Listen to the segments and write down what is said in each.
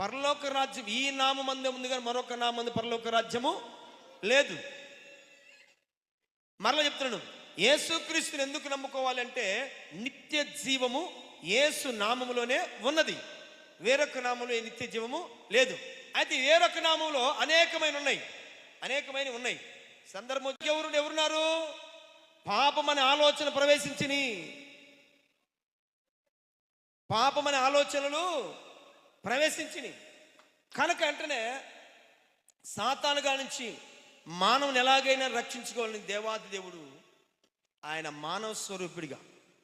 పరలోక రాజ్యం ఈ నామందే ఉంది కానీ మరొక నామంది పరలోక రాజ్యము లేదు. మరలా చెప్తున్నాను యేసుక్రీస్తుని ఎందుకు నమ్ముకోవాలంటే నిత్య జీవము యేసు నామములోనే ఉన్నది. వేరొక నామంలో ఏ నిత్య జీవము లేదు. అయితే వేరొక నామంలో అనేకమైన ఉన్నాయి. అనేకమైన ఉన్నాయి. సందర్భం ఎవరు ఎవరున్నారు? పాపమనే ఆలోచన ప్రవేశించిని. పాపమనే ఆలోచనలు ప్రవేశించిని కనుక వెంటనే సాతానుగా నుంచి మానవుని ఎలాగైనా రక్షించుకోవాలని దేవాది దేవుడు ఆయన మానవ స్వరూపుడిగా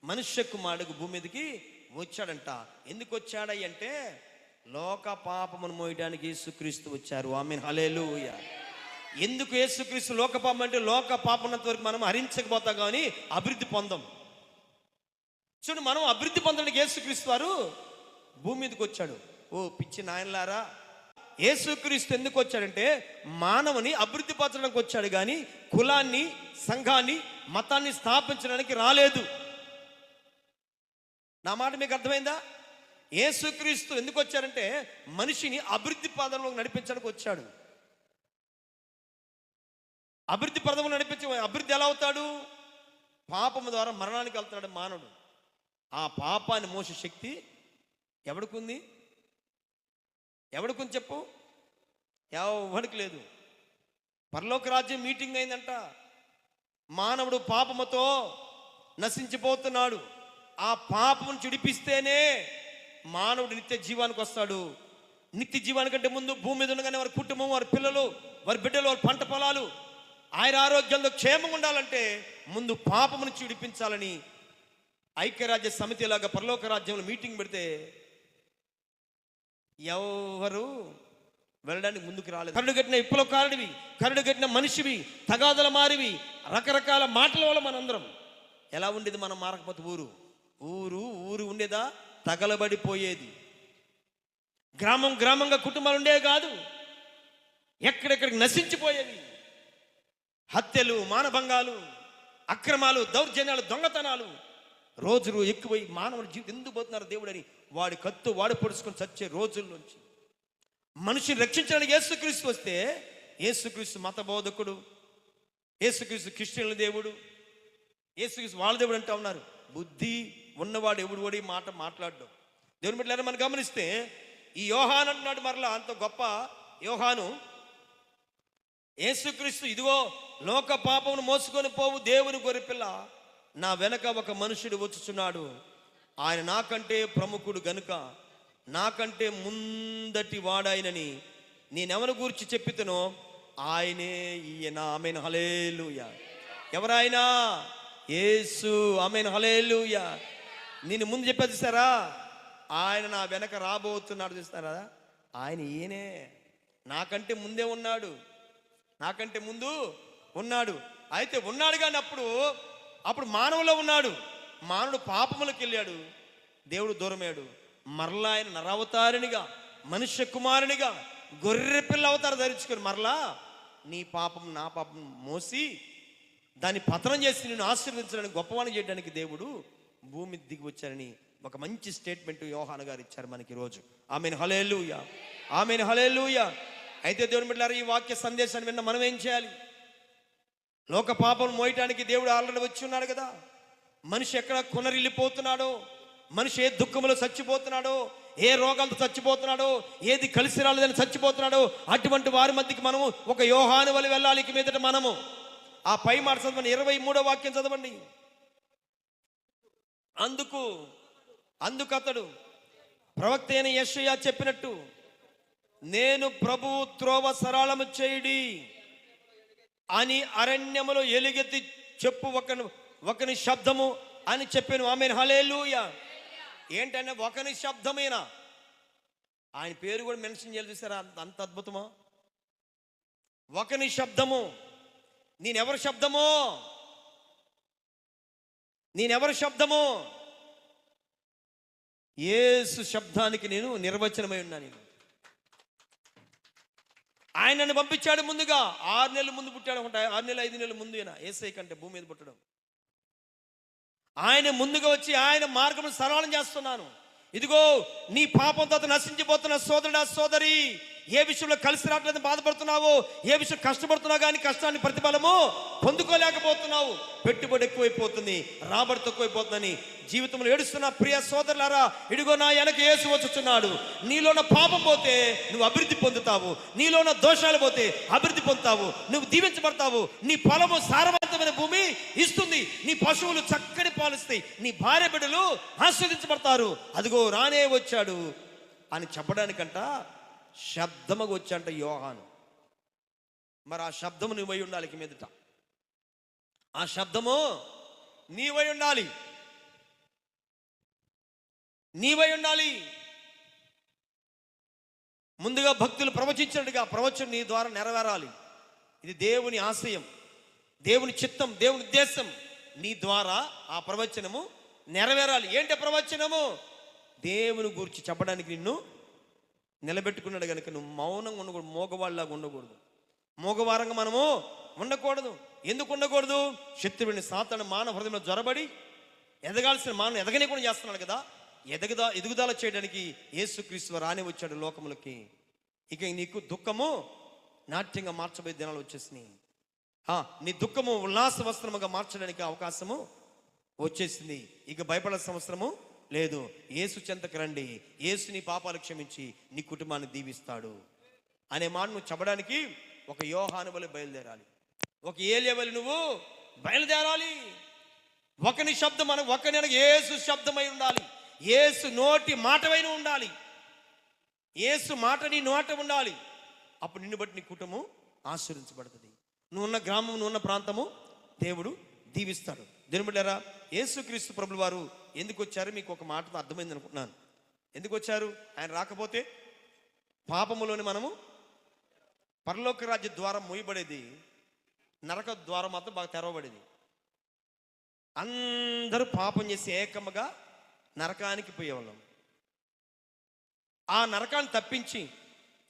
మనుష్య కుమారుడికి భూమి మీదకి వచ్చాడంట. ఎందుకు వచ్చాడై అంటే లోక పాపమును మోయడానికి యేసుక్రీస్తు వచ్చారు. ఆమె హలేలుయ ఎందుకు యేసుక్రీస్తు లోక పాపం అంటే లోక పాపమున్నంత వరకు మనం హరించకపోతాం కానీ అభివృద్ధి పొందం. చూడు మనం అభివృద్ధి పొందడానికి యేసుక్రీస్తు వారు భూమి మీదకి వచ్చాడు. ఓ పిచ్చి నాయనలారా యేసుక్రీస్తు ఎందుకు వచ్చాడంటే మానవుని అభివృద్ధి పరచడానికి వచ్చాడు కానీ కులాన్ని సంఘాన్ని మతాన్ని స్థాపించడానికి రాలేదు. నా మాట మీకు అర్థమైందా? యేసుక్రీస్తు ఎందుకు వచ్చారంటే మనిషిని అభివృద్ధి పదంలో నడిపించడానికి వచ్చాడు. అభివృద్ధి పదములు నడిపించే అభివృద్ధి ఎలా అవుతాడు? పాపము ద్వారా మరణానికి వెళ్తాడు మానవుడు. ఆ పాపాన్ని మోసే శక్తి ఎవడికుంది కొంచెం చెప్పు? ఎవడికి లేదు. పరలోక రాజ్యం మీటింగ్ అయిందంట. మానవుడు పాపముతో నశించిపోతున్నాడు. ఆ పాపం చుడిపిస్తేనే మానవుడు నిత్య జీవానికి వస్తాడు. నిత్య జీవానికంటే ముందు భూమి మీద ఉండగానే వారి కుటుంబం వారి పిల్లలు వారి బిడ్డలు వారి పంట పొలాలు ఆయన ఆరోగ్యంలో క్షేమం ఉండాలంటే ముందు పాపం నుంచి విడిపించాలని ఐక్యరాజ్య సమితి లాగా పరలోక రాజ్యంలో మీటింగ్ పెడితే ఎవరు వెళ్ళడానికి ముందుకు రాలేదు. కరుడు కట్టిన ఇప్పుల కారుడివి కరుడు కట్టిన మనిషివి తగాదల మారివి రకరకాల మాటల వల్ల మనందరం. ఎలా ఉండేది మనం మారకపోతే ఊరు? ఊరు ఊరు ఉండేదా? తగలబడిపోయేది. గ్రామం గ్రామంగా కుటుంబాలు ఉండేవి కాదు. ఎక్కడెక్కడికి నశించిపోయేవి. హత్యలు మానభంగాలు అక్రమాలు దౌర్జన్యాలు దొంగతనాలు రోజులు ఎక్కువై మానవుడి జీవితం ఎందుకు పోతున్నారు దేవుడని వాడి కత్తు వాడు పొడుచుకొని చచ్చే రోజుల నుంచి. మనిషిని రక్షించడానికి యేసుక్రీస్తు వస్తే యేసుక్రీస్తు మత బోధకుడు యేసుక్రీస్తు క్రిస్టియన్ల దేవుడు యేసుక్రీస్తు వాళ్ళ దేవుడు అంటూ ఉన్నారు. బుద్ధి ఉన్నవాడు ఎవడు ఓడి మాట మాట్లాడడం. దేవుని బిడ్డలారా మనం గమనిస్తే ఈ యోహాన్ అంటున్నాడు మరలా అంత గొప్ప యోహాను. యేసుక్రీస్తు ఇదిగో లోక పాపమును మోసుకొని పోవు దేవుని గొర్రెపిల్ల. నా వెనక ఒక మనుషుడు వచ్చుచున్నాడు. ఆయన నాకంటే ప్రముఖుడు గనుక నాకంటే ముందటి వాడాయనని నేనెవరి గురించి చెప్పితనో ఆయనే ఈయన. ఆమెను. హలేలుయ ఎవరాయనా? ఏసు ఆమెను. హలేలుయ నేను ముందు చెప్పేది సారా ఆయన నా వెనక రాబోతున్నాడు చూస్తారా? ఆయన ఈయనే. నాకంటే ముందే ఉన్నాడు. నాకంటే ముందు ఉన్నాడు. అయితే ఉన్నాడు కానీ అప్పుడు మానవులో ఉన్నాడు. మానవుడు పాపములకు వెళ్ళాడు. దేవుడు దూరమయ్యాడు. మరలా ఆయన నరవతారునిగా మనుష్య కుమారునిగా గొర్రె పిల్ల అవతారు ధరించుకొని మరలా నీ పాపం నా పాపం మోసి దాన్ని పతనం చేసి నేను ఆశీర్వదించడానికి గొప్పవాణి చేయడానికి దేవుడు భూమి దిగి వచ్చారని ఒక మంచి స్టేట్మెంట్ యోహాన్ గారు ఇచ్చారు మనకి ఈరోజు ఆమెను. హలేలుయ ఆమెను. హలేలుయ అయితే దేవుని బిడ్డారు ఈ వాక్య సందేశాన్ని విన్న మనం ఏం చేయాలి? లోక పాపం మోయటానికి దేవుడు ఆల్రెడీ వచ్చి ఉన్నాడు కదా. మనిషి ఎక్కడ కొనరిల్లిపోతున్నాడో మనిషి ఏ దుఃఖంలో చచ్చిపోతున్నాడో ఏ రోగాలతో చచ్చిపోతున్నాడో ఏది కలిసి రాలేదని చచ్చిపోతున్నాడో అటువంటి వారి మధ్యకి మనము ఒక యోహాను వలి వెళ్ళాలి మీదట మనము. ఆ పై మాట చదవండి ఇరవై మూడో వాక్యం చదవండి. అందుకు అందుకు అతడు ప్రవక్త అయిన యశయ్య చెప్పినట్టు నేను ప్రభు త్రోవ సరళము చేయుడి. అని అరణ్యములో ఎలుగెత్తి చెప్పు ఒకని ఒకని శబ్దము అని చెప్పాను. ఆమె హలేలుయ ఏంటంటే ఒకని శబ్దమేనా? ఆయన పేరు కూడా మెన్షన్ చేయాలి చూసారా? అంత అంత అద్భుతమా? ఒకని శబ్దము. నేనెవరి శబ్దమో? నేనెవరి శబ్దమో? ఏసు శబ్దానికి నేను నిర్వచనమై ఉన్నా నేను. ఆయనను పంపించాడు ముందుగా. ఆరు నెలల ముందు పుట్టాడు అనుకుంటా ఆరు నెలలు ఐదు నెలల ముందు అయినా ఏసై కంటే భూమి మీద పుట్టడం. ఆయన ముందుగా వచ్చి ఆయన మార్గం సరళం చేస్తున్నాను. ఇదిగో నీ పాపంతో నశించిపోతున్న సోదరుడా సోదరి. ఏ విషయంలో కలిసి రావట్లేదు బాధపడుతున్నావో ఏ విషయం కష్టపడుతున్నావు కానీ కష్టాన్ని ప్రతిఫలము పొందుకోలేకపోతున్నావు? పెట్టుబడి ఎక్కువైపోతుంది రాబడి తక్కువైపోతుందని జీవితంలో ఏడుస్తున్న ప్రియ సోదరులారా ఇడిగో నా వెనక ఏసు వచ్చుచున్నాడు. నీలోన పాపం పోతే నువ్వు అభివృద్ధి పొందుతావు. నీలోన దోషాలు పోతే అభివృద్ధి పొందుతావు. నువ్వు దీవించబడతావు. నీ పొలము సారవంతమైన భూమి ఇస్తుంది. నీ పశువులు చక్కని పాలిస్తాయి. నీ భార్య బిడ్డలు ఆస్వాదించబడతారు అదిగో రానే వచ్చాడు అని చెప్పడానికంట శబ్దముగా వచ్చంట యోహాను. మరి ఆ శబ్దము నువ్వై ఉండాలి మీదట. ఆ శబ్దము నీవై ఉండాలి. నీవై ఉండాలి. ముందుగా భక్తులు ప్రవచించినట్టుగా ప్రవచనం నీ ద్వారా నెరవేరాలి. ఇది దేవుని ఆశయం. దేవుని చిత్తం దేవుని ఉద్దేశం నీ ద్వారా ఆ ప్రవచనము నెరవేరాలి. ఏంటి ప్రవచనము? దేవుని గురించి చెప్పడానికి నిన్ను నిలబెట్టుకున్నాడు కనుక నువ్వు మౌనంగా ఉండకూడదు మోగవాళ్ళలాగా ఉండకూడదు. మోగవారంగా మనము ఉండకూడదు. ఎందుకు ఉండకూడదు? శత్రువుని సాతాను మానవ హృదయంలో జ్వరబడి ఎదగాల్సిన మానవ ఎదగనీయకుండా చేస్తున్నాడు కదా. ఎదగదా ఎదుగుదల చేయడానికి యేసుక్రీస్తు రాని వచ్చాడు లోకములకి. ఇక నీకు దుఃఖము నాట్యంగా మార్చబోయే దినాలు వచ్చేసినాయి. ఆ, నీ దుఃఖము ఉల్లాస వస్త్రముగా మార్చడానికి అవకాశము వచ్చేసింది. ఇక భయపడే సంవత్సరము లేదు ఏసు చెంతకు రండి ఏసు నీ పాపాలు క్షమించి నీ కుటుంబాన్ని దీవిస్తాడు అనే మాట నువ్వు చెప్పడానికి ఒక యోహాను వల్ల బయలుదేరాలి. ఒక ఏలియ వల్ల నువ్వు బయలుదేరాలి. ఒకని శబ్దం మనం ఒకని ఏసు శబ్దమై ఉండాలి. ఏసు నోటి మాటమైన ఉండాలి. ఏసు మాట నీ నోట ఉండాలి. అప్పుడు నిన్ను బట్టి నీ కుటుంబం ఆశ్రయించబడుతుంది నువ్వు ఉన్న గ్రామం నువ్వు ఉన్న ప్రాంతము దేవుడు దీవిస్తాడు. దినబడ్డారా యేసుక్రీస్తు ప్రభులు వారు ఎందుకు వచ్చారు మీకు ఒక మాటతో అర్థమైంది అనుకుంటున్నాను. ఎందుకు వచ్చారు ఆయన రాకపోతే పాపములోని మనము పరలోక రాజ్య ద్వారం మూయబడేది నరక ద్వారం మాత్రం బాగా తెరవబడేది. అందరూ పాపం చేసి ఏకముగా నరకానికి పోయేవాళ్ళం. ఆ నరకాన్ని తప్పించి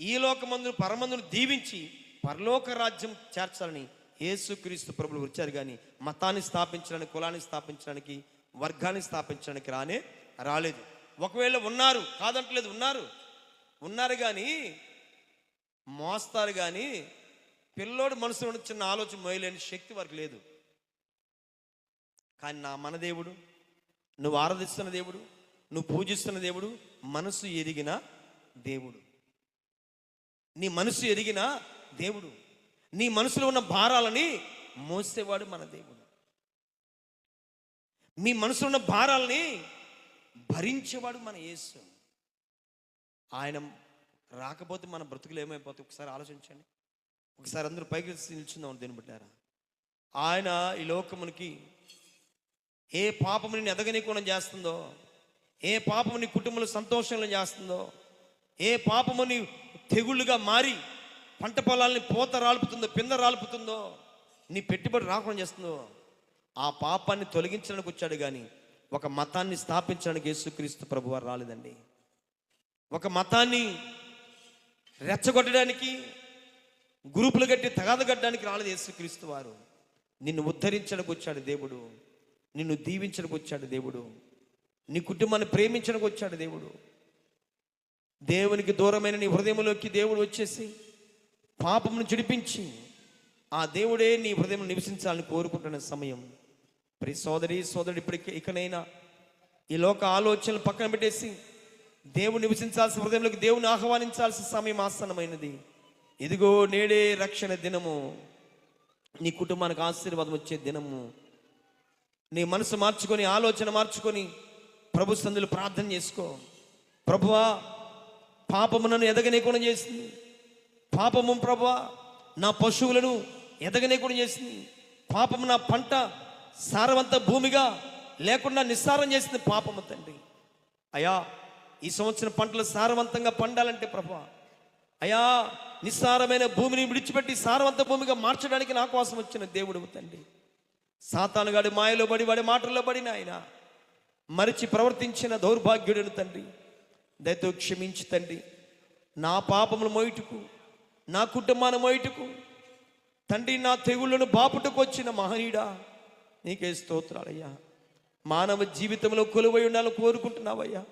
ఈ లోకమందును పరమందును దీవించి పరలోక రాజ్యం చేర్చాలని యేసుక్రీస్తు ప్రభులు వచ్చారు కానీ మతాన్ని స్థాపించడానికి కులాన్ని స్థాపించడానికి వర్గాన్ని స్థాపించడానికి రానే రాలేదు. ఒకవేళ ఉన్నారు కాదంటలేదు ఉన్నారు. ఉన్నారు కానీ మోస్తారు కానీ పిల్లోడు మనసులో ఉన్న చిన్న ఆలోచన మోయలేని శక్తి వారికి లేదు. కానీ నా మన దేవుడు నువ్వు ఆరాధిస్తున్న దేవుడు నువ్వు పూజిస్తున్న దేవుడు మనసు ఎరిగిన దేవుడు. నీ మనసు ఎరిగిన దేవుడు. నీ మనసులో ఉన్న భారాలని మోసేవాడు మన దేవుడు. మీ మనసులో ఉన్న భారాలని భరించేవాడు మన యేసు. ఆయన రాకపోతే మన బ్రతుకులు ఏమైపోతాయి? ఒకసారి ఆలోచించండి. ఒకసారి అందరూ పైకి నిల్చుందాం దీన్ని బట్టారా ఆయన ఈ లోకమునికి ఏ పాపము నిన్ను ఎదగనీయకుండా చేస్తుందో ఏ పాపము నీ కుటుంబంలో సంతోషంలో చేస్తుందో ఏ పాపము నీ తెగుళ్ళుగా మారి పంట పొలాల్ని పూత రాలుపుతుందో పింద రాలుపుతుందో నీ పెట్టుబడి రాకుండా చేస్తుందో ఆ పాపాన్ని తొలగించడానికి వచ్చాడు కానీ ఒక మతాన్ని స్థాపించడానికి యేసుక్రీస్తు ప్రభు వారు రాలేదండి. ఒక మతాన్ని రెచ్చగొట్టడానికి గ్రూపులు కట్టి తగాదగట్టడానికి రాలేదు యేసుక్రీస్తు వారు. నిన్ను ఉద్ధరించడానికి వచ్చాడు దేవుడు. నిన్ను దీవించడానికి వచ్చాడు దేవుడు. నీ కుటుంబాన్ని ప్రేమించడానికి వచ్చాడు దేవుడు. దేవునికి దూరమైన నీ హృదయంలోకి దేవుడు వచ్చేసి పాపమును చిడిపించి ఆ దేవుడే నీ హృదయం నివసించాలని కోరుకుంటున్న సమయం. ప్రి సోదరి సోదరుడు ఇప్పటికి ఇకనైనా ఈ లోక ఆలోచనలు పక్కన పెట్టేసి దేవుడు నివసించాల్సిన హృదయంలోకి దేవుని ఆహ్వానించాల్సిన సమయం ఆసన్నమైనది. ఇదిగో నేడే రక్షణ దినము. నీ కుటుంబానికి ఆశీర్వాదం వచ్చే దినము. నీ మనసు మార్చుకొని ఆలోచన మార్చుకొని ప్రభు సందులు ప్రార్థన చేసుకో. ప్రభువా పాపము నన్ను ఎదగనీయకుండా చేసింది పాపము ప్రభా నా పశువులను ఎదగనీయకుండా చేసింది. పాపము నా పంట సారవంత భూమిగా లేకుండా నిస్సారం చేసింది పాపము తండ్రి. అయా ఈ సంవత్సరం పంటలు సారవంతంగా పండాలంటే ప్రభా అయా నిస్సారమైన భూమిని విడిచిపెట్టి సారవంత భూమిగా మార్చడానికి నా కోసం వచ్చిన దేవుడు తండ్రి. సాతానుగాడి మాయలో పడి వాడి మాటల్లో పడిన ఆయన మరిచి ప్రవర్తించిన దౌర్భాగ్యుడను తండ్రి. దయతో క్షమించి తండ్రి నా పాపములు మోయిటుకు నా కుటుంబాన్ని మోయిటుకు తండ్రి నా తెగుళ్ళను బాపుటకు వచ్చిన మహనీయుడా నీకే స్తోత్రాలయ్యా. మానవ జీవితంలో కొలువై ఉండాలని కోరుకుంటున్నావయ్యా.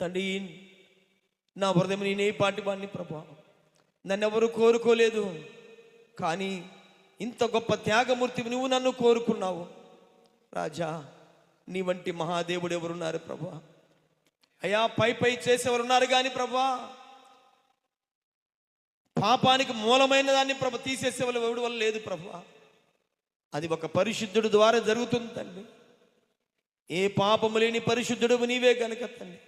తండ్రి నా హృదయం నేనే పాటి వాడిని ప్రభా. నన్ను ఎవరు కోరుకోలేదు కానీ ఇంత గొప్ప త్యాగమూర్తి నువ్వు నన్ను కోరుకున్నావు. రాజా నీ వంటి మహాదేవుడు ఎవరున్నారు ప్రభా? అయ్యా పై పై చేసేవారున్నారు కానీ ప్రభా పాపానికి మూలమైన దాన్ని ప్రభు తీసేసే వాళ్ళు ఎవడు వల్ల లేదు ప్రభు. అది ఒక పరిశుద్ధుడు ద్వారా జరుగుతుంది తండ్రి ఏ పాపము లేని పరిశుద్ధుడు నీవే గనుక తండ్రి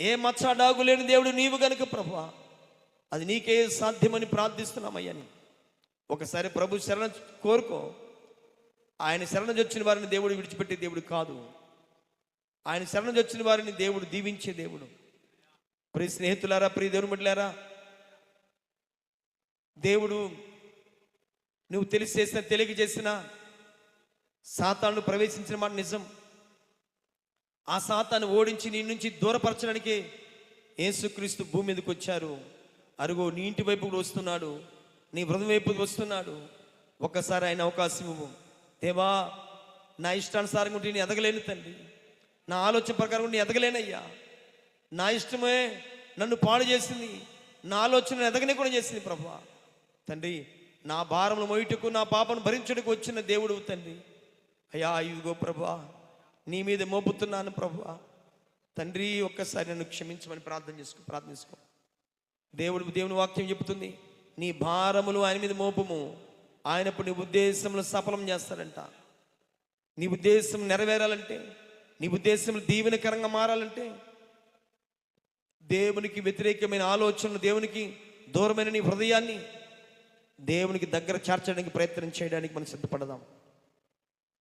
ఏ మచ్చడాగు లేని దేవుడు నీవు గనుక ప్రభు. అది నీకే సాధ్యమని ప్రార్థిస్తున్నామయ్యని ఒకసారి ప్రభు శరణ కోరుకో. ఆయన శరణ వచ్చిన వారిని దేవుడు విడిచిపెట్టే దేవుడు కాదు. ఆయన శరణ వచ్చిన వారిని దేవుడు దీవించే దేవుడు. ప్రియ స్నేహితులారా ప్రియ దేవుని బిడ్డలారా దేవుడు నువ్వు తెలిసి చేసిన తెలియజేసిన సాతాను ప్రవేశించిన మాట నిజం. ఆ సాతాను ఓడించి నీ నుంచి దూరపరచడానికి యేసుక్రీస్తు భూమి మీదకి వచ్చారు. అరుగో నీ ఇంటి వైపు కూడా వస్తున్నాడు. నీ హృదయం వైపు వస్తున్నాడు. ఒక్కసారి ఆయన అవకాశం ఇవ్వు. దేవా నా ఇష్టానుసారం ఉంటే నేను ఎదగలేను తండ్రి. నా ఆలోచన ప్రకారం ఉంటే నేను ఎదగలేనయ్యా. నా ఇష్టమే నన్ను పాడు చేసింది. నా ఆలోచన ఎదగనే కూడా చేసింది ప్రభా. తండ్రి నా భారములు మోయుటకు నా పాపను భరించడానికి వచ్చిన దేవుడు తండ్రి. అయ్యా ఇదిగో ప్రభా నీ మీద మోపుతున్నాను ప్రభా. తండ్రి ఒక్కసారి నన్ను క్షమించమని ప్రార్థన చేసుకో ప్రార్థన చేసుకో. దేవుడు దేవుని వాక్యం చెబుతుంది నీ భారములు ఆయన మీద మోపము. ఆయనప్పుడు నీ ఉద్దేశములు సఫలం చేస్తాడంట. నీ ఉద్దేశం నెరవేరాలంటే నీ ఉద్దేశములు దీవెనకరంగా మారాలంటే దేవునికి వ్యతిరేకమైన ఆలోచనలు దేవునికి దూరమైన నీ హృదయాన్ని దేవునికి దగ్గర చేర్చడానికి ప్రయత్నం చేయడానికి మనం సిద్ధపడదాం.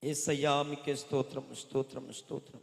ఏసయ్యా మీకే స్తోత్రం స్తోత్రం స్తోత్రం.